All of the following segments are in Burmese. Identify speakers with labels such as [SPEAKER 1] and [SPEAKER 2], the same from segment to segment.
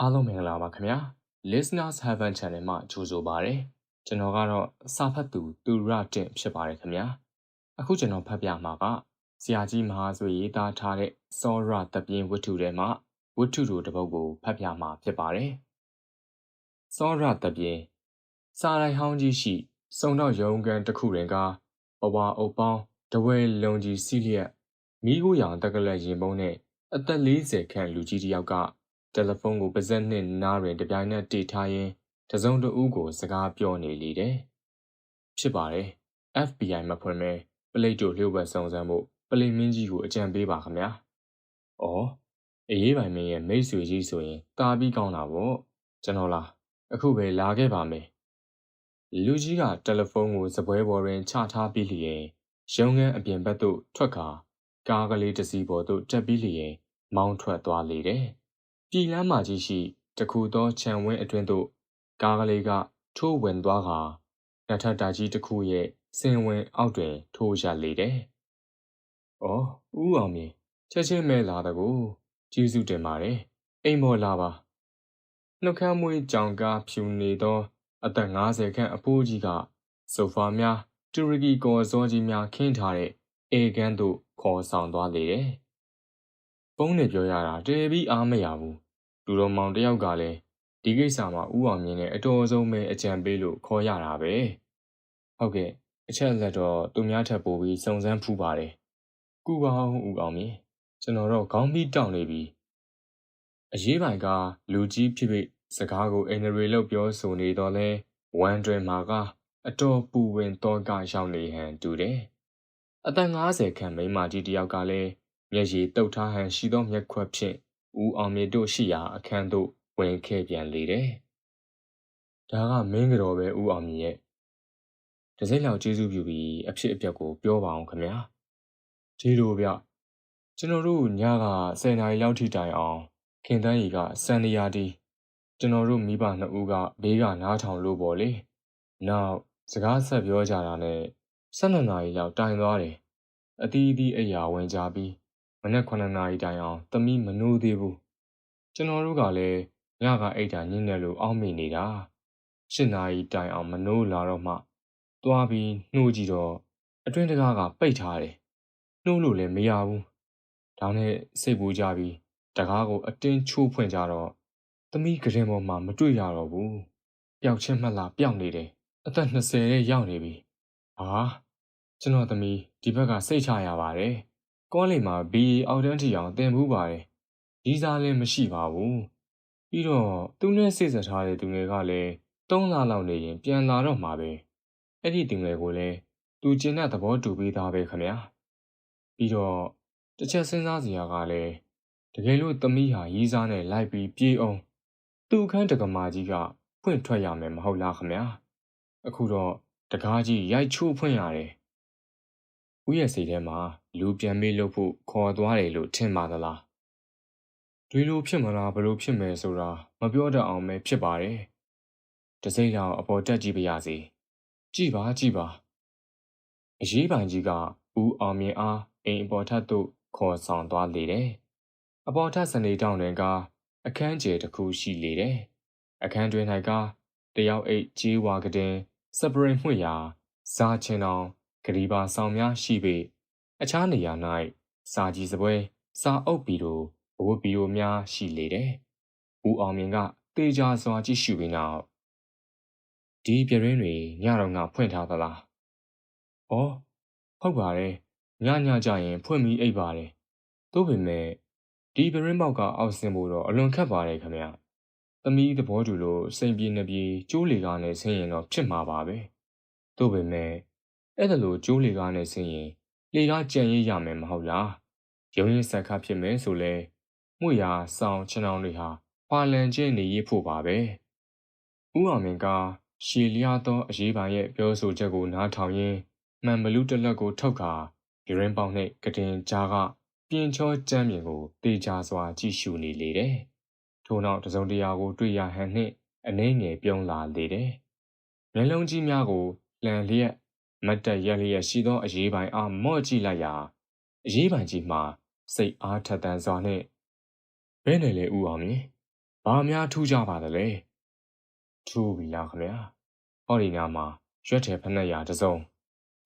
[SPEAKER 1] အားလုံးမင်္ဂလာပါခင်ဗျာ Listeners Heaven Channel မှာကြိုဆိုပါရစေကျွန်တော်ကတော့စာဖတ်သူသူရတင့်ဖြစ်ပါတယ်ခင်ဗျာအခုကျွန်တော်ဖတ်ပြမှာကဆရာကြီးမဟာဆွေရေးသားထားတဲ့စောရတပြင်းဝတ္ထုထဲမှာဝတ္ထုတို့တစ်ပုဒ်ကိုဖတ်ပြမှာဖြစ်ပါတယ်စောရတပြင်းစာရိုင်ဟောင်းကြီးရှိစုံတော့ရုံကန်တစ်ခုတွင်ကဘဝအုပ်ပေါင်းတဝဲလုံကြီးစီးလျက်မိခိုးရောင်တက်ကလက်ရင်ပုံးနဲ့အသက်40ခန့်လူကြီးတစ်ယောက်က တယ်လီဖုန်းကိုပါဇက်နှစ်နားတွင်တပြိုင်နက်တိထားရင်းတစုံတဦးကို စကားပြောနေလေတယ်။ဖြစ်ပါတယ်။ FBI မဖွင့်မဲပလိတ်တို့လျှို့ဝှက်စုံစမ်းဖို့ပလိတ်မင်းကြီးကိုအကြံပေးပါခင်ဗျာ။အော်အေးပိုင်မင်းရဲ့မိတ်ဆွေကြီးဆိုရင်တာပြီးကောင်းတာပေါ့။ကျွန်တော်လားအခုပဲလာခဲ့ပါမယ်။လူကြီးကတယ်လီဖုန်းကိုစပွဲပေါ်တွင်ချထားပြီးလျင်ရုံငန်းအပြင်ဘက်သို့ထွက်ကာကားကလေးတစ်စီးပေါ်သို့တက်ပြီးလျင်မောင်းထွက်သွားလေတယ်။ ပြည်လမ်းမကြီးရှိတခုသောခြံဝင်းအတွင်းသို့ကားကလေးကထိုးဝင်သွားကာနှစ်ထပ်တာကြီးတစ်ခုရဲ့စင်ဝင်အောက်တွင် ထိုးရလေတယ်။အော်ဦးအောင်မြင်ချက်ချင်းမဲလာတကူကျေးဇူးတင်ပါတယ်။အိမ်မော်လာပါ။နှုတ်ခမ်းမွေးကြောင်ကားဖြူနေသော အသက်50ခန့်အဖိုးကြီးကဆိုဖာများတူရကီကော်စောကြီးများခင်းထားတဲ့အေကန်းသို့ခေါ်ဆောင်သွားလေတယ်။ ပုံးနဲ့ပြောရတာတည်ပြီးအားမရဘူးလူတော်မောင်တယောက်ကလည်းဒီကိစ္စမှာဥအောင်မြင်နဲ့အတော်ဆုံးပဲအကြံပေးလို့ခေါ်ရတာပဲဟုတ်ကဲ့အချက်လက်တော့သူများထပ်ပို့ပြီးစုံစမ်းဖူးပါတယ်ကုပါအောင်ဥအောင်မြင်ကျွန်တော်တော့ခေါင်းပြီးတောင်းနေပြီအရေးပိုင်ကလူကြီးဖြစ်ဖြစ်စကားကိုအင်္ဂရီလို့ပြောဆိုနေတော့လဲဝမ်တွင်မှာကအတော်ပူဝင်တော့ကရောက်နေဟန်တူတယ်အသက်50ခန့်မိန်းမကြီးတယောက်ကလည်း မျက်ရည်တုပ်ထားဟန်ရှိသောမျက်ခွက်ဖြင့်ဦးအောင်မြင့်တို့ရှိရာအခန်းသို့ဝင်ခဲ့ပြန်လေတယ်။ဒါကမင်းကြော်ပဲဦးအောင်မြင့်ရဲ့တစိမ့်လောက်ကျေးဇူးပြုပြီးအဖြစ်အပျက်ကိုပြောပါအောင်ခင်ဗျာ။ဒီလိုဗျကျွန်တော်တို့ညက10နာရီလောက်ထိတိုင်အောင်ခင်တန်းကြီးကစံနေရာတီးကျွန်တော်တို့မိဘနှစ်ဦးကဘေးကနားထောင်လို့ပေါ့လေ။နောက်စကားဆက်ပြောကြတာနဲ့12နာရီလောက်တိုင်သွားတယ်။အသီးသီးအရာဝင်ကြပြီးမ နက်9နာရီတိုင်အောင်သမီးမနိုးသေးဘူးကျွန်တော်တို့ကလည်းညကအိတ်တာညင်းတယ်လို့အောက်မေ့နေတာ7နာရီတိုင်အောင်မနိုးလာတော့မှသွားပြီးနှိုးကြည့်တော့အတွင်းတကားကပိတ်ထားတယ်နှိုးလို့လည်းမရဘူးဒါနဲ့စိတ်ပူကြပြီးတကားကိုအတင်းချိုးဖွင့်ကြတော့သမီးကရင်ပေါ်မှာမတွေ့ရတော့ဘူးပျောက်ချင်းမှတ်လာပျောက်နေတယ်အသက်20ရဲ့ရောက်နေပြီဟာကျွန်တော်သမီးဒီဘက်ကစိတ်ချရပါတယ် ကောလိပ်မှာ BA အောက်တန်းထီအောင်တင်ဘူးပါတယ်။ဒီစားလည်းမရှိပါဘူး။ပြီးတော့သူနဲ့စိတ်ဆက်ထားတဲ့သူငယ်ကလည်း၃လလောက်နေရင်ပြန်လာတော့မှာပဲ။အဲ့ဒီသူငယ်ကိုလည်းသူကျင်တဲ့သဘောတူပြီးသားပဲခင်ဗျာ။ပြီးတော့တစ်ချက်စဉ်းစားစရာကလည်းတကယ်လို့သမီးဟာရီးစားနဲ့လိုက်ပြီးပြေးအောင်သူ့အခန်းတက္ကမကြီးကဖွင့်ထွက်ရမယ်မဟုတ်လားခင်ဗျာ။အခုတော့တကားကြီးရိုက်ချိုးဖွင့်ရတယ်။ဦးရဲ့စိတ်ထဲမှာ လူပြန်မေးလို့ဖို့ခေါ်သွားတယ်လို့ထင်ပါသလားဒီလိုဖြစ်မလားဘလို့ဖြစ်မယ်ဆိုတာမပြောတတ်အောင်ပဲဖြစ်ပါတယ်တစိမ့်လောက်အပေါ်တက်ကြည့်ပါရစေကြည့်ပါကြည့်ပါအရေးပိုင်ကြီးကဦးအောင်မြင်အားအိမ်အပေါ်ထပ်သို့ခေါ်ဆောင်သွားလေတယ်အပေါ်ထပ်စနေတောင်တွင်ကအခန်းကျယ်တစ်ခုရှိလေတယ်အခန်းတွင်၌ကတယောက်အိတ်ကြီးဝါကတဲ့စပရင်မှွေရာဇာချင်အောင်ဂရီပါဆောင်များရှိပေ အခြားနေရာ၌စာကြီးစပွဲစာအုပ်ပီတို့အဝတ်ပီတို့များရှိလေတယ်။ဦးအောင်မြင်ကတေချာစွာကြည့်ရှုပြီးနောက်ဒီပြရင်းတွေညတော့ငါဖွင့်ထားသလား။အော်ဟုတ်ပါတယ်။ညညကြရင်ဖွင့်ပြီးအိပ်ပါတယ်။သို့ပေမဲ့ဒီပြရင်းပေါက်ကအောက်ဆင်းဖို့တော့အလွန်ခက်ပါတယ်ခင်ဗျ။သမီးသဘောတူလို့စိန်ပြေနှပြေကျိုးလီကားနဲ့ဆင်းရင်တော့ဖြစ်မှာပါပဲ။သို့ပေမဲ့အဲ့ဒါလိုကျိုးလီကားနဲ့ဆင်းရင် လေကားကြံရရမယ်မဟုတ်လားရုံရင်ဆက်ခဖြစ်မယ်ဆိုလဲမှုရာဆောင်ချင်အောင်တွေဟာဖာလန်ကျဲနေရဖို့ပါပဲဥအောင်မင်ကရှည်လျားသောအရေးပါရဲ့ပြောဆိုချက်ကိုနားထောင်ရင်းမှန်ဘလူးတလက်ကိုထုတ်ခါဂရင်းပေါင်းနဲ့ကတင်ကြားကပြင်းချောကြမ်းမြင်ကိုတေချာစွာကြည့်ရှုနေလေတယ်ထို့နောက်တစုံတရာကိုတွေ့ရဟန်နှင့်အနှဲငယ်ပြုံးလာလေတယ်မျက်လုံးကြီးများကိုလှန်လျက် မတ်တက်ရက်လျက်ရှိသောအရေးပိုင်အားမော့ကြည့်လိုက်ရာအရေးပိုင်ကြီးမှစိတ်အားထက်သန်စွာနှင့်ဘဲနယ်လေဦးအောင်မြင်ဘဘာများထူးကြပါသလဲထူးပြီလားခင်ဗျာဟောဒီနားမှာရွက်တယ်ဖက်နှက်ရာတစ်စုံ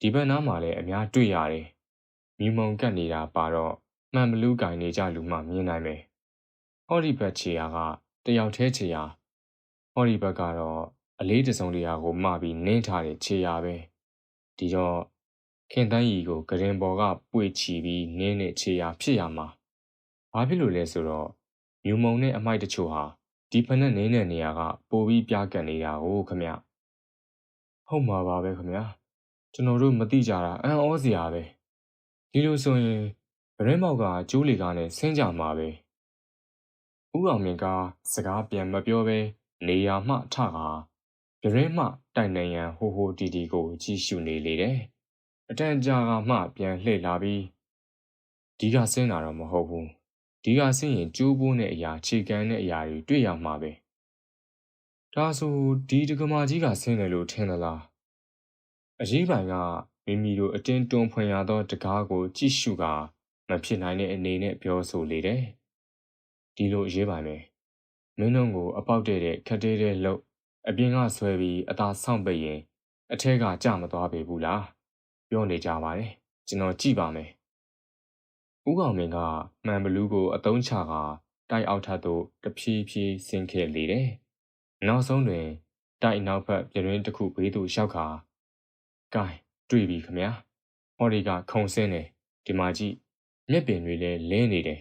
[SPEAKER 1] ဒီဘက်နားမှာလည်းအများတွေ့ရတယ်မြူမုံကတ်နေတာပါတော့မှန်ဘလူးကင်နေကြလူမှမြင်နိုင်မယ်ဟောဒီဘက်ခြေရာကတယောက်တည်းခြေရာဟောဒီဘက်ကတော့အလေးတစုံတရာကိုမှပြီးနင်းထားတဲ့ခြေရာပဲ ဒီတော့ခင်တန်းရီကိုဂရင်ပေါ်ကပွေချီပြီးနင်းတဲ့ခြေရာဖြစ်ရမှာဘာဖြစ်လို့လဲဆိုတော့မြူမုံနဲ့အမိုက်တချို့ဟာဒီဖက်နဲ့နင်းတဲ့နေရာကပိုပြီးပြားကတ်နေတာကိုခမဟုတ်မှာပါပဲခမကျွန်တော်တို့မသိကြတာအံ့ဩစရာပဲဒီလိုဆိုရင်ဗရင်မောက်ကကျိုးလီကားနဲ့ဆင်းကြမှာပဲဥအောင်မြင့်ကစကားပြန်မပြောဘဲနေရာမှထကာ ဗရင်မှတိုင်နေရန်ဟိုဟိုတီတီကိုကြည့်ရှုနေလေတယ်အတန်ကြာကမှပြန်လှည့်လာပြီးဒီကဆင်းတာတော့မဟုတ်ဘူးဒီကဆင်းရင်ကျိုးပိုးနဲ့အရာခြေကမ်းနဲ့အရာတွေတွေ့ရမှာပဲဒါဆိုဒီဒကမာကြီးကဆင်းတယ်လို့ထင်သလားအရေးပိုင်ကမိမိတို့အတင်းတွန်းဖွင့်ရသောတကားကိုကြည့်ရှုကာမဖြစ်နိုင်တဲ့အနေနဲ့ပြောဆိုလေတယ်ဒီလိုအရေးပိုင်ပဲမင်းတို့ကိုအပေါက်တဲ့တဲ့ခက်တဲတဲ့လှုပ် အပြင်ကဆွဲပြီးအသာဆောင်ပိတ်ရင်အထက်ကကြမသွားပေဘူးလားပြောနေကြပါတယ်ကျွန်တော်ကြည့်ပါမယ်ဦးကောင်မင်းကမှန်ဘလူးကိုအတုံးချကာတိုက်အောက်ထပ်သို့တဖြည်းဖြည်းဆင်းခဲ့လေတယ်နောက်ဆုံးတွင် တိုက်နောက်ဘက်ပြရင်းတစ်ခုဘေးသို့ရောက်ခါကဲတွေ့ပြီခမညာဟော်ဒီကခုံဆင်းတယ်ဒီမှာကြည့်မျက်ပင်တွေလည်းလင်းနေတယ်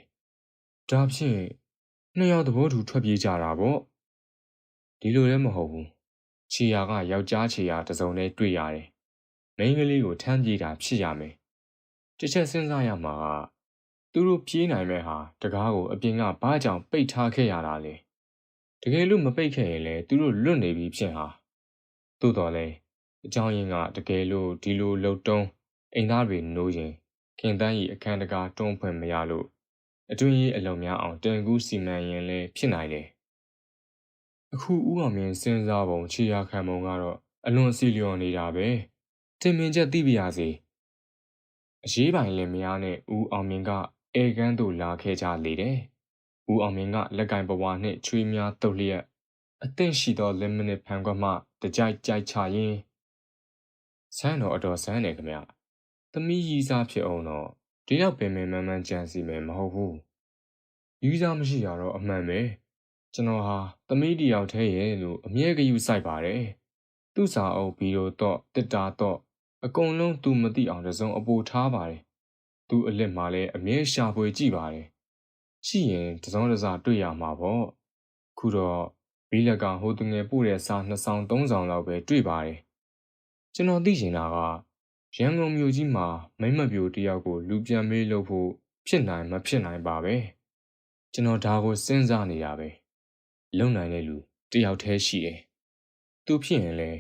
[SPEAKER 1] ဒါဖြင့်နှစ်ယောက်သဘောတူထွက်ပြေးကြတာပေါ့ ဒီလိုလည်းမဟုတ်ဘူးခြေရာကယောက်ျားခြေရာတစ်စုံနဲ့တွေ့ရတယ်မိန်းကလေးကိုထမ်းပြေးတာဖြစ်ရမယ်တစ်ချက်စဉ်းစားရမှာကသူတို့ပြေးနိုင်မဲ့ဟာတကားကိုအပြင်ကဘာကြောင့်ပိတ်ထားခဲ့ရတာလဲတကယ်လို့မပိတ်ခဲ့ရင်လည်းသူတို့လွတ်နေပြီဖြစ်ဟာသို့တော်လည်းအကြောင်းရင်းကတကယ်လို့ဒီလိုလှုပ်တုံးအိမ်သားတွေနိုးရင်ခင်တန်းရီအခန်းတကာတွန်းဖွင့်မရလို့အတွင်းရေးအလုံးများအောင်တန်ကူးစီမံရင်လည်းဖြစ်နိုင်တယ် အခုဥအောင်မြင်စဉ်းစားပုံခြေရာခံပုံကတော့အလွန်စီလျော်နေတာပဲတင်မြင်ချက်သိပါရစေအရေးပိုင်လင်မယားနဲ့ဦးအောင်မြင်ကအေကန်းသို့လာခဲ့ကြလေတယ်ဦးအောင်မြင်ကလက်ကင်ပဝါနှင့်ချွေးများတုပ်လျက်အသင့်ရှိသောလင်မနစ်ဖန်ခွက်မှတကြိုက်ကြိုက်ချရင်းဆန်းတော်အတော်ဆန်းတယ်ခမသမီးရီစားဖြစ်အောင်တော့ဒီတော့ပင်ပင်မန်းမန်းကြံစီမယ်မဟုတ်ဘူးရီစားမရှိရတော့အမှန်ပဲ ကျွန်တော်ဟာသမီးတယောက်တည်းရဲ့လို့အမြဲကယူဆိုင်ပါတယ်သူ့စာအုပ်ဗီဒီယိုတော့တစ်တာတော့အကုန်လုံးသူမသိအောင်တစုံအပိုထားပါတယ်သူ့အလက်မှာလည်းအမြဲရှာဖွေကြည့်ပါတယ်ရှိရင်တစုံတစားတွေ့ရမှာပေါ့ခုတော့ဘီလက်ကဟိုတငယ်ပို့တဲ့စာနှစ်ဆောင်သုံးဆောင်လောက်ပဲတွေ့ပါတယ်ကျွန်တော်သိချင်တာကရန်ကုန်မြို့ကြီးမှာမိမ့်မပြိုတယောက်ကိုလူပြန်မေးလို့ဖို့ဖြစ်နိုင်မဖြစ်နိုင်ပါပဲကျွန်တော်ဒါကိုစဉ်းစားနေတာပဲ လုံနိုင်တဲ့လူတယောက်တည်းရှိတယ်သူဖြစ်ရင်လေ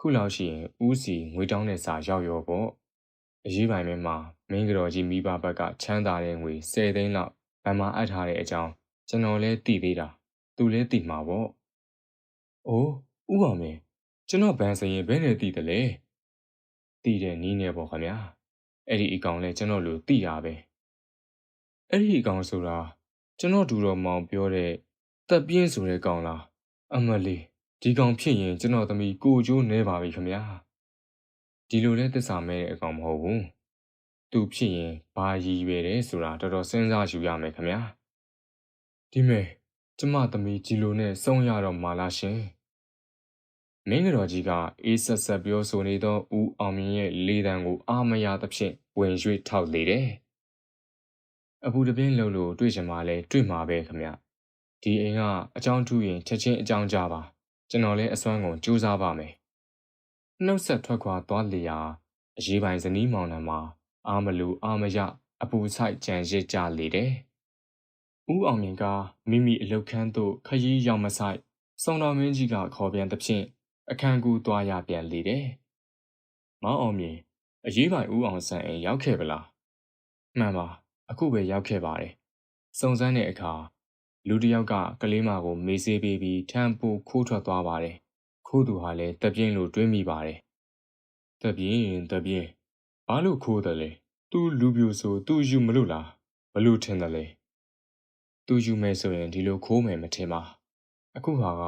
[SPEAKER 1] ခုလောက်ရှိရင်ဦးစီငွေတောင်းတဲ့စာရောက်ရောပေါ့အရေးပိုင်မဲမှာမင်းကတော်ကြီးမိဘဘက်ကချမ်းသာတဲ့ငွေ10သိန်းလောက်ဗန်မာအပ်ထားတဲ့အကြောင်းကျွန်တော်လည်းသိသေးတာသူလည်းသိမှာပေါ့။အိုးဥအောင်မင်းကျွန်တော်ဘန်စရင်ဘယ်နဲ့သိတယ်လဲ။သိတဲ့နီးနေပေါ့ခင်ဗျာ။အဲ့ဒီအကောင်လဲကျွန်တော်လိုသိတာပဲ။အဲ့ဒီအကောင်ဆိုတာကျွန်တော်ဒူတော်မောင်ပြောတဲ့ တက်ပြင်းဆိုတဲ့ကောင်လား။အမလေးဒီကောင်ဖြစ်ရင်ကျွန်တော်သမီးကိုကျိုးနေပါပြီခင်ဗျာ။ဒီလိုလဲသစ္စာမဲတဲ့အကောင်မဟုတ်ဘူး။သူဖြစ်ရင်ဘာရည်ရွယ်တယ်ဆိုတာတော်တော်စဉ်းစားယူရမယ်ခင်ဗျာ။ဒီမဲ့ကျမသမီးဂျီလိုနဲ့ဆုံးရတော့မာလားရှင်။မင်းကတော်ကြီးကအေးဆက်ဆက်ပြောဆိုနေသောဦးအောင်မြင့်ရဲ့လေတံကိုအာမရသဖြင့်ဝင်ရွှေ့ထောက်လေတယ်။အပူတပြင်းလုံလို့တွေ့ချင်မှလဲတွေ့မှာပဲခမ။ ဒီအိမ်ကအကြောင်းထူးရင်ချက်ချင်းအကြောင်းကြားပါ။ကျွန်တော်လည်းအစွမ်းကုန်ကြိုးစားပါမယ်။နှုတ်ဆက်ထွက်ခွာသွားလေရာအရေးပိုင်ဇနီးမောင်နှံမှာအာမလူအာမရအပူဆိုင်ကြံရစ်ကြလေတယ်။ဦးအောင်မြင့်ကမိမိအလုတ်ခန်းသို့ခရီးရောက်မဆိုင်စုံတော်မင်းကြီးကခေါ်ပြန်သဖြင့်အခန်းကူသွားရပြန်လေတယ်။မောင်အောင်မြင်အရေးပိုင်ဦးအောင်ဆန်းအိမ်ရောက်ခဲ့ပလား။မှန်ပါအခုပဲရောက်ခဲ့ပါတယ်။စုံစမ်းတဲ့အခါ လူတစ်ယောက်ကကလေးမကိုမေးစေးပေးပြီးထမ်းပိုးခိုးထွက်သွားပါတယ်။ခိုးသူဟာလည်းတပြင်းလိုတွေးမိပါတယ်။တပြင်းတပြင်းဘာလို့ခိုးတယ်လဲ။ तू လူပြိုဆို तू ယူမလို့လား။ဘလို့ထင်တယ်လဲ။ तू ယူမယ်ဆိုရင်ဒီလိုခိုးမယ်မထင်ပါ အခုဟာက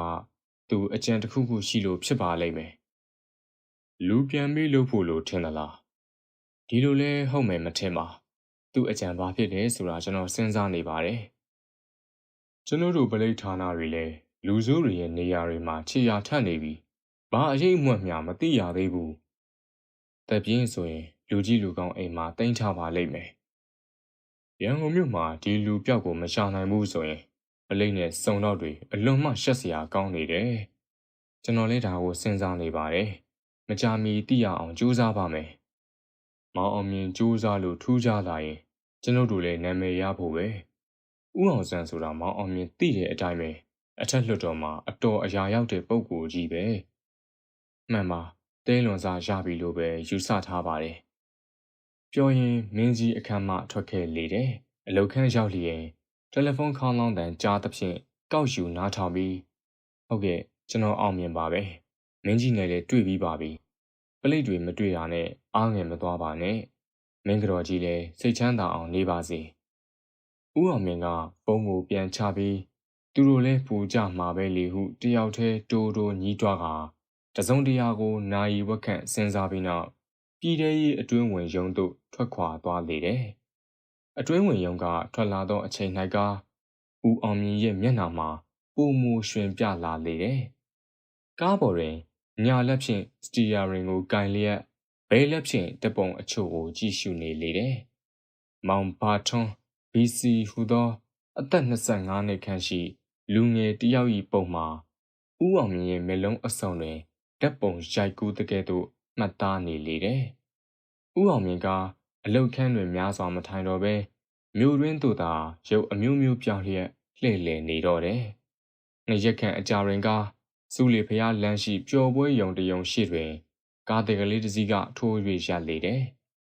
[SPEAKER 1] သူအကြံတစ်ခုခုရှိလို့ဖြစ်ပါလိမ့်မယ်လူပြန်မေးလို့ဖို့လို့ထင်သလားဒီလိုလဲဟုတ်မယ်မထင်ပါသူအကြံဘာဖြစ်တယ်ဆိုတာကျွန်တော်စဉ်းစားနေပါတယ် ကျွန်တော်တို့ဗလိတ်ဌာနတွေလဲလူစိုးတွေရဲ့နေရာတွေမှာခြေရာထပ်နေပြီဘာအရေးအမွတ်များမသိရသေးဘူးတပြင်းဆိုရင် လူကြီးလူကောင်းအိမ်မှာတင်ချပါလိမ့်မယ်ရန်ကုန်မြို့မှာဒီလူပြောက်ကိုမရှာနိုင်ဘူးဆိုရင်အလိမ့်နဲ့စုံတော့တွေအလွန်မှရှက်စရာကောင်းနေတယ်ကျွန်တော်လည်းဒါကိုစဉ်းစားနေပါတယ်မကြမီသိရအောင်ကြိုးစားပါမယ်မောင်အောင်မြင်ကြိုးစားလို့ထူးခြားလာရင်ကျွန်ုပ်တို့လည်းနာမည်ရဖို့ပဲ ဥအောင်ဆန်းဆိုတာမောင်အောင်မြင်သိတဲ့အတိုင်းပဲအထက်လွှတ်တော်မှာအတော်အရာရောက်တဲ့ပုံကိုကြီးပဲမှန်ပါတဲလွန်စားရပြီလို့ပဲယူဆထားပါတယ်ပြောရင်မင်းကြီးအခမ်းမှထွက်ခဲ့လေတယ်အလုတ်ခန်းရောက်လျင်တယ်လီဖုန်းခေါင်းလောင်းတန်ကြားသဖြင့်ကောက်ယူနားထောင်ပြီးဟုတ်ကဲ့ကျွန်တော်အောင်မြင်ပါပဲမင်းကြီးနဲ့လည်းတွေ့ပြီးပါပြီပလိတ်တွေမတွေ့တာနဲ့အားငယ်မသွားပါနဲ့မင်းကြော်ကြီးလည်းစိတ်ချမ်းသာအောင်နေပါစေ ဦးအောင်မြင်ကပုံကိုပြန်ချပြီးသူတို့လည်းပူကြမှာပဲလေဟုတယောက်တည်းတိုးတိုးညီးတွားကတစုံတရာကိုနာယီဝက်ခန့်စဉ်းစားပြီးနောက်ပြည်ထဲရေးအတွင်းဝင်ရုံသို့ထွက်ခွာသွားလေတယ်။အတွင်းဝင်ရုံကထွက်လာသောအချိန်၌ကဦးအောင်မြင့်ရဲ့မျက်နှာမှာပုံမူရွှင်ပြလာလေတယ်။ကားပေါ်တွင်ညာလက်ဖြင့်စတီယာရင်ကိုကင်လျက်ဘဲလက်ဖြင့်တပုံအချို့ကိုကြည့်ရှုနေလေတယ်။မောင်ဘာထွန်း BC ဟူသော အသက်25နှစ်ခန့်ရှိ လူငယ်တယောက်၏ပုံမှာဦးအောင်မြင့်ရဲ့မျက်လုံးအစုံတွင်ဓာတ်ပုံရိုက်ကူးတကဲ့သို့မှတ်သားနေလေတယ်။ဦးအောင်မြင့်ကအလုတ်ခန်းတွင်များစွာမထိုင်တော့ဘဲမြို့ရင်းသို့သာရုပ်အမျိုးမျိုးပြောင်းလျက်လှည့်လည်နေတော့တယ်။ငရက်ခန့်အကြာတွင်ကစူလီဖျားလမ်းရှိပျော်ပွဲယုံတယုံရှိတွင် ကားတကလေးတစ်စီးကထိုး၍ရပ်လေတယ်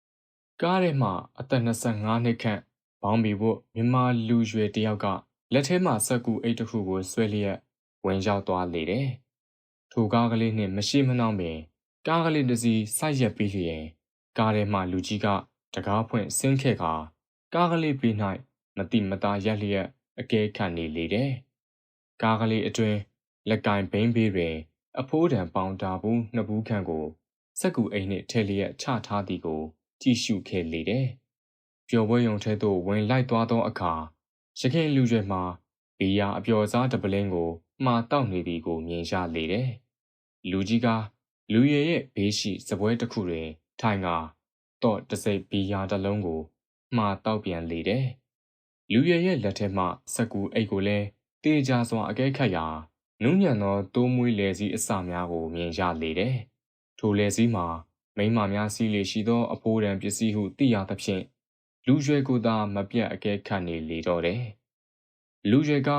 [SPEAKER 1] ။ကားထဲမှာအသက်25နှစ်ခန့် ဘောင်းဘီဝတ်မြန်မာလူရွယ်တယောက်ကလက်ထဲမှာစက်ကူအိတ်တစ်ခုကိုဆွဲလျက်ဝင်ရောက်သွားလေတယ်။ထိုကားကလေးနှင့်မရှိမနှောင်းပင်ကားကလေးတစ်စီးဆိုက်ရက်ပြီးလျင်ကားထဲမှလူကြီးကတကားဖွင့်ဆင်းခဲ့ကာကားကလေးဘေး၌မတိမသားရက်လျက်အကဲခတ်နေလေတယ်။ကားကလေးအတွင်လက်ကင်ဘိန်းဘေးတွင် အဖိုးတံပေါင်တာဘူးနှစ်ဘူးခန့်ကိုစက်ကူအိမ်နှင့်ထဲလျက်ချထားသည်ကို ကြည့်ရှုခဲ့လေတယ်။ ပျော်ပွဲရုံထဲသို့ဝင်လိုက်သွားသောအခါရခင်လူရွယ်မှာဘီယာအပျော်စားတပလင်းကိုမှားတောက်နေသည်ကိုမြင်ရလေတယ်။လူကြီးကလူရည်ရဲ့ဘေးရှိစပွဲတစ်ခုတွင် ထိုင်ကတော့တစိပ်ဘီယာတစ်လုံးကိုမှားတောက်ပြန်လေတယ်။လူရည်ရဲ့လက်ထဲမှစက်ကူအိတ်ကိုလည်းတေးကြစွာအကဲခတ်ရာနုညံ့သောတိုးမွေးလယ်စည်းအစများကိုမြင်ရလေတယ်။ထိုလယ်စည်းမှာမိမများစီးလေရှိသောအဖိုးတံပစ္စည်းဟုသိရသဖြင့် လူရွယ်ကိုသာမပြတ်အကဲခတ်နေလေတော့တယ်။လူရွယ်က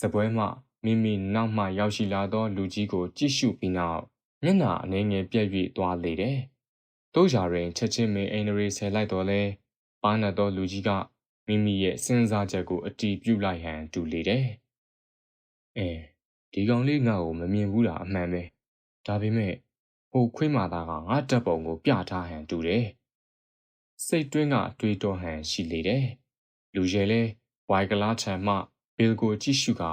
[SPEAKER 1] စပွဲမှမိမိနောက်မှရောက်ရှိလာသောလူကြီးကိုကြည့်ရှုပြီးနောက်မျက်နှာအနေငယ်ပြက်၍သွားလေတယ်။တို့ရာတွင်ချက်ချင်းမင်းအိန္ဒြေဆယ်လိုက်တော်လဲပါနတ်သောလူကြီးကမိမိရဲ့စဉ်းစားချက်ကိုအတီးပြုတ်လိုက်ဟန်တူလေတယ်။အဲဒီကောင်လေးငါ့ကိုမမြင်ဘူးလားအမှန်ပဲ။ဒါပေမဲ့ဟိုခွေးမာသားကငါတက်ပုံကိုပြထားဟန်တူတယ်။ စိတ်တွင်းကတွေးတောဟန်ရှိလေတယ်။လူရဲလဲဝိုင်ကလာထံမှဘီလ်ကိုကြည့်ရှုကာ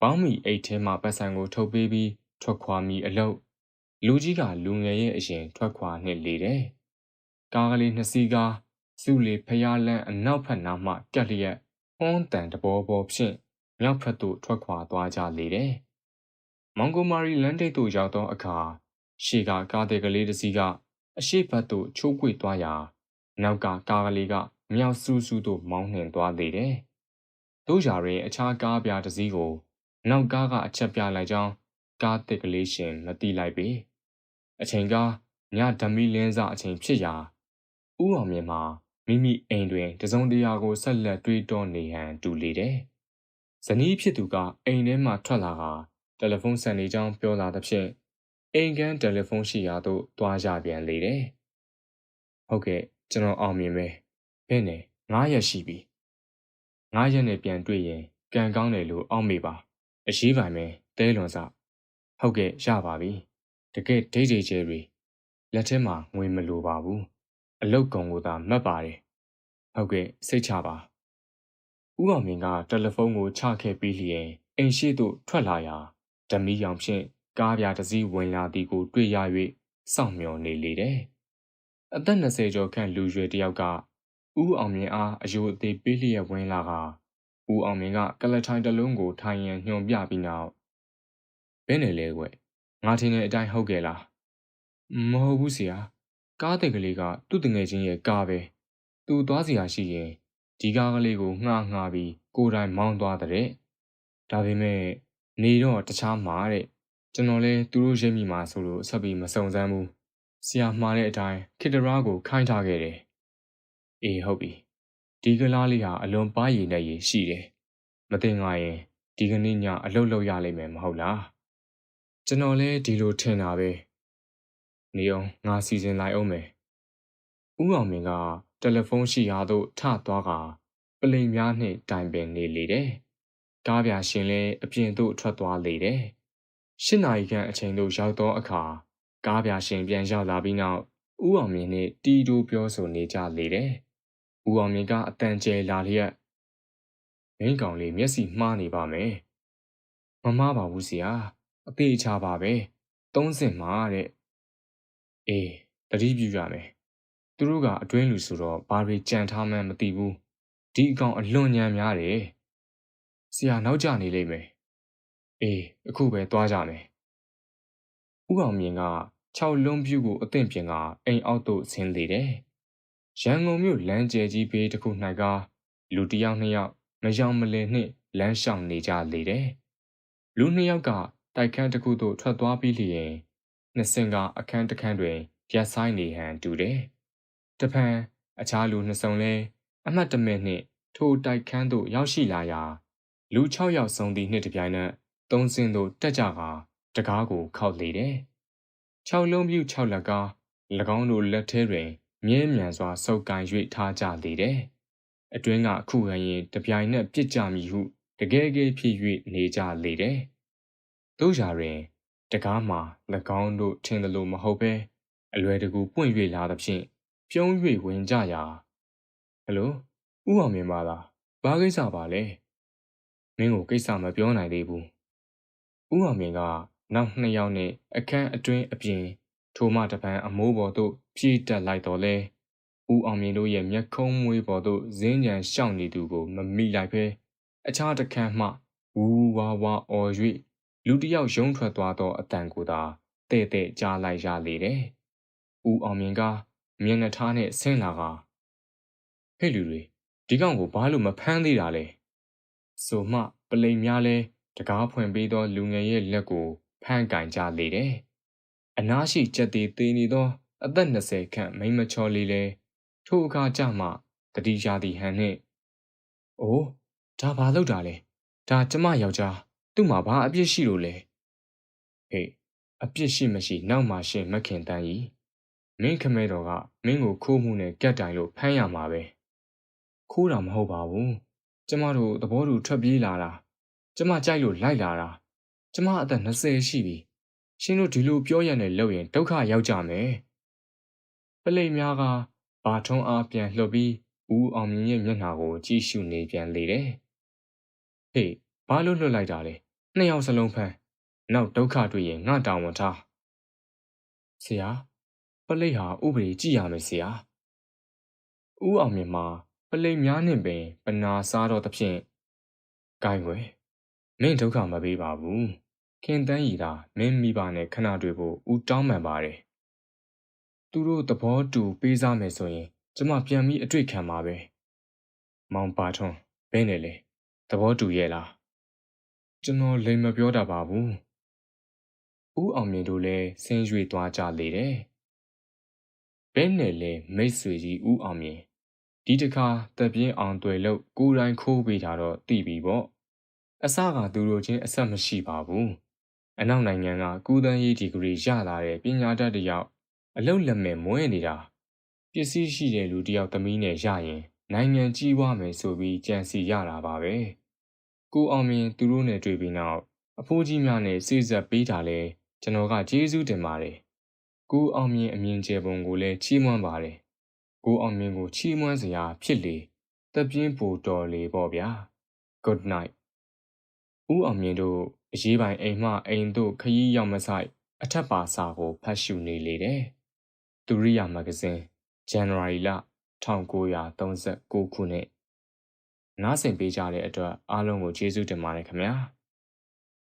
[SPEAKER 1] ပေါင်းမီအိတ်ထဲမှပတ်စံကိုထုတ်ပေးပြီးထွက်ခွာမိအလုတ်လူကြီးကလူငယ်ရဲ့အရင်ထွက်ခွာနှင့်လေတယ်။ကားကလေးနှစ်စီးကားစုလီဖျားလန်းအနောက်ဖက်နားမှကက်လျက်ဟွန်းတန်တဘောဘောဖြင့်မြောက်ဖက်သို့ထွက်ခွာသွားကြလေတယ်။မောင်ဂိုမာရီလန်ဒိတ်သို့ရောက်သောအခါရှေကကားတဲ့ကလေးတစ်စီးကအရှိတ်ဘက်သို့ချိုးကွေ့သွားရာ နောက်ကကားကလေးကမြောက်ဆူဆူသို့မောင်းနှင်သွားလေတယ်။တို့ရာတွင်အခြားကားပြားတစ်စီးကို နောက်ကားကအချက်ပြလိုက်ကြောင်းကားတစ်ကလေးရှင်မတိလိုက်ပေ။အချိန်ကညဓမီလင်းစားအချိန်ဖြစ်ရာဥအောင်မြင်မှာမိမိအိမ်တွင်တစုံတရာကိုဆက်လက်တွေးတောနေဟန်တူလေတယ်။ဇနီးဖြစ်သူကအိမ်ထဲမှထွက်လာကတယ်လီဖုန်းဆက်နေကြောင်းပြောလာသဖြင့်အိမ်ကန်းတယ်လီဖုန်းရှိရာသို့တွားကြပြန်လေတယ်။ဟုတ်ကဲ့ ကျွန်တော်အောင်မြင်ပဲ။ဘယ်နဲ့9ရက်ရှိပြီ။9ရက်နဲ့ပြန်တွေ့ရင်ကံကောင်းတယ်လို့အောက်မေပါ။အရေးပိုင်ပဲတဲလွန်စ။ဟုတ်ကဲ့ရပါပြီ။တကယ်ဒိတ်ဒိတ်ကျဲတွေလက်ထဲမှာငွေမလိုပါဘူး။အလုတ်ကုံကိုသာမှတ်ပါတယ်။ဟုတ်ကဲ့စိတ်ချပါ။ဦးအောင်မြင့်ကတယ်လီဖုန်းကိုချခဲ့ပြီးလျင်အိမ်ရှိသို့ထွက်လာရာဓမီရောင်ဖြင့်ကားပြတစ်စီးဝင်လာသည်ကိုတွေ့ရ၍စောင့်မျှော်နေလေတယ်။ အသက်20ကျော်ခန့်လူရွယ်တစ်ယောက်ကဦးအောင်မြင့်အားအယိုအသေးပေးလျက်ဝင်လာကဦးအောင်မြင့်ကကလထိုင်တစ်လုံးကိုထိုင်ရန်ညွှန်ပြပြီးနောက်ဘယ်နဲ့လဲကွငါထင်တဲ့အတိုင်းဟုတ်ကဲ့လားမဟုတ်ဘူးဆရာကားတဲ့ကလေးကသူ့တငယ်ချင်းရဲ့ကားပဲသူသွားစီရရှိရင်ဒီကားကလေးကိုငှားငှားပြီးကိုယ်တိုင်မောင်းသွားတဲ့ဒါပေမဲ့နေတော့တခြားမှာတဲ့ကျွန်တော်လဲသူတို့ရိပ်မိမှာဆိုလို့ဆက်ပြီးမစုံစမ်းဘူး ဆရာမှားတဲ့အတိုင်းခိတရာကိုခိုင်းထားခဲ့တယ်အေးဟုတ်ပြီဒီကလားလေးဟာအလွန်ပါရည်နဲ့ရည်ရှိတယ်မတင်ငါရင်ဒီကနေ့ညအလုပ်လုပ်ရလိမ့်မယ်မဟုတ်လားကျွန်တော်လဲဒီလိုထင်တာပဲနေအောင်ငါစီစဉ်လိုက်အောင်မယ်ဦးအောင်မင်းကတယ်လီဖုန်းရှိရာသို့ထသွားကပလိန်များနှင့်တိုင်ပင်နေလေတယ်ကားပြရှင်လဲအပြင်သို့ထွက်သွားလေတယ်ရှစ်နာရီခန့်အချိန်သို့ရောက်သောအခါ ကားပြရှင်ပြန်ရောက်လာပြီးနောက်ဦးအောင်မြင့်နှင့်တီတိုးပြောဆိုနေကြလေတယ်။ဦးအောင်မြင့်ကအတန်ကျဲလာလျက်မင်းကောင်လေးမျက်စိမှားနေပါမယ်။မမှားပါဘူးဆရာ။အသေးချပါပဲ။သုံးစင်မှာတဲ့။အေးတတိပြုရမယ်။သူတို့ကအတွင်းလူဆိုတော့ဘာတွေကြံထားမှန်းမသိဘူး။ဒီအကောင်အလွန်ညံများတယ်။ဆရာနောက်ကျနေလိမ့်မယ်။အေးအခုပဲသွားကြမယ်။ဦးအောင်မြင့်က 6လုံးပြူကိုအသင့်ပြင်ကအိမ်အောက်သို့ဆင်းလေတယ်။ရန်ကုန်မြို့လမ်းကျယ်ကြီးဘေးတစ်ခု၌ကလူတစ်ယောက်နှစ်ယောက်မယောင်မလင်နှင့်လမ်းလျှောက်နေကြလေတယ်။လူနှစ်ယောက်ကတိုက်ခန်းတစ်ခုသို့ထွက်သွားပြီးလျင်နှစ်စင်ကအခန်းတစ်ခန်းတွင်ရက်ဆိုင်နေဟန်တူတယ်။တဖန်အခြားလူနှစ်စုံလည်းအမှတ်တမဲ့နှင့်ထိုတိုက်ခန်းသို့ရောက်ရှိလာရာလူ6ယောက်စုံသည့်နှင့်တပြိုင်နက်သုံးစင်းသို့တက်ကြကာတကားကိုခောက်လေတယ်။ ၆လုံးပြူ၆လက်ကား၎င်းတို့လက်ထဲတွင်မြဲမြံစွာဆုပ်ကန်၍ထားကြလေတယ်။အတွင်းကခုဟန်ရင်တပြိုင်နက်ပြစ်ကြမည်ဟုတကယ်ကယ်ဖြစ်၍နေကြလေတယ်။တို့ရာတွင် တကားမှာ၎င်းတို့ထင်သလိုမဟုတ်ဘဲအလွယ်တကူပွင့်၍လာသဖြင့်ပြုံး၍ဝင်ကြရာဟယ်လိုဥအောင်မြင်ပါလားဘာကိစ္စပါလဲမင်းကိုကိစ္စမပြောနိုင်သေးဘူးဥအောင်မြင်က နောက်နှစ်ယောက်နှင့်အခန်းအတွင်းအပြင်ထိုမှတပန်းအမိုးပေါ်သို့ပြေးတက်လိုက်တော်လဲဦးအောင်မြင့်တို့ရဲ့မျက်ခုံးမွေးပေါ်သို့ဇင်းကြံရှောင်နေသူကိုမမိလိုက်ပဲအခြားတစ်ခန်းမှဝူဝါဝါအော်၍လူတစ်ယောက်ရုံးထွက်သွားသောအတန်ကိုသာတဲ့တဲ့ကြားလိုက်ရလေတယ်။ဦးအောင်မြင့်ကမျက်နှာထားနဲ့ဆင်းလာကဟဲ့လူတွေဒီကောင်ကိုဘာလို့မဖမ်းသေးတာလဲ။ဆိုမှပလိန်များလဲတကားဖွင့်ပေးသောလူငယ်ရဲ့လက်ကို ဖမ်းကင်ကြလေတယ်။အနားရှိကြက်သေးသေးနေသော အသက်20ခန့်မိမချော်လေးလဲထိုအခါကြမှတတိယသည်ဟန်နှင့်။အိုးဒါဘာလုပ်တာလဲ။ဒါကျမယောက်ျားသူ့မှာဘာအပြစ်ရှိလို့လဲ။ဟေးအပြစ်ရှိမရှိနောက်မှရှင်မခင်တန်းကြီးမင်းခမဲတော်ကမင်းကိုခိုးမှုနဲ့ကက်တိုင်လို့ဖမ်းရမှာပဲ။ခိုးတာမဟုတ်ပါဘူး။ကျမတို့သဘောတူထွက်ပြေးလာတာ။ကျမကြိုက်လို့လိုက်လာတာ ကျမအသက်20ရှိပြီရှင်တို့ဒီလိုပြောရတဲ့လုပ်ရင်ဒုက္ခရောက်ကြမယ်ပလိတ်များကဘာထုံးအားပြန်လှုပ်ပြီးဦးအောင်မြင့်ရဲ့မျက်နှာကိုကြည့်ရှုနေပြန်လေတယ်ဟေးဘာလို့လွတ်လိုက်တာလဲနှစ်ယောက်စလုံးဖမ်းနောက်ဒုက္ခတွေ့ရင်ငါတောင်းဝန်ထားဆရာပလိတ်ဟာဥပဒေကြည့်ရမယ်ဆရာဦးအောင်မြင့်မှာပလိတ်များနှင့်ပင်ပနာစားတော့သဖြင့်ဂိုင်းွယ်မင်းဒုက္ခမပေးပါဘူး ခင်တန်းရီသာမင်းမိဘနဲ့ခဏတွေ့ဖို့ဦးတောင်းပန်ပါတယ်။သူတို့သဘောတူပေးစားမယ်ဆိုရင်ကျမပြန်ပြီးအတွေ့ခံပါပဲ။မောင်ပါထွန်းဘယ်နဲ့လဲသဘောတူရဲ့လား။ကျွန်တော်လိမ်မပြောတာပါဘူး။ဦးအောင်မြင့်တို့လည်းဆင်းရွေသွားကြလေတယ်။ဘယ်နဲ့လဲမိတ်ဆွေကြီးဦးအောင်မြင့်ဒီတခါတပ်ပြင်းအောင်တွေ့လို့ကိုယ်တိုင်ခိုးပေးတာတော့သိပြီပေါ့။အစကသူတို့ချင်းအဆက်မရှိပါဘူး။ အနောက်နိုင်ငံကကူးသန်းရေးဒီဂရီရလာတဲ့ပညာတတ်တစ်ယောက်အလုတ်လက်မဲ့မွေးနေတာပစ္စည်းရှိတဲ့လူတစ်ယောက်သမီးနဲ့ရရင် နိုင်ငံကြီးပွားမယ်ဆိုပြီးကြံစီရတာပါပဲကိုအောင်မြင်သူတို့နဲ့တွေ့ပြီးနောက်အဖိုးကြီးများနဲ့စိစက်ပေးတာလဲကျွန်တော်ကကျေးဇူးတင်ပါတယ်ကိုအောင်မြင်အမြင်ကျပုံကိုလည်းချီးမွမ်းပါတယ်ကိုအောင်မြင်ကိုချီးမွမ်းစရာဖြစ်လေတပြင်းပူတော်လေပေါ့ဗျာ good night ဦးအောင်မြင့်တို့ အရေးပိုင်အိမ်မှအိမ်တို့ခရီးရောက်မဆိုင်အထက်ပါစာကိုဖတ်ရှုနေလေတယ်။သူရိယာမဂ္ဂဇင်းဇန်နဝါရီလ1939ခုနှစ်နားဆင်ပေးကြတဲ့အတွက်အားလုံးကိုကျေးဇူးတင်ပါတယ်ခင်ဗျာ။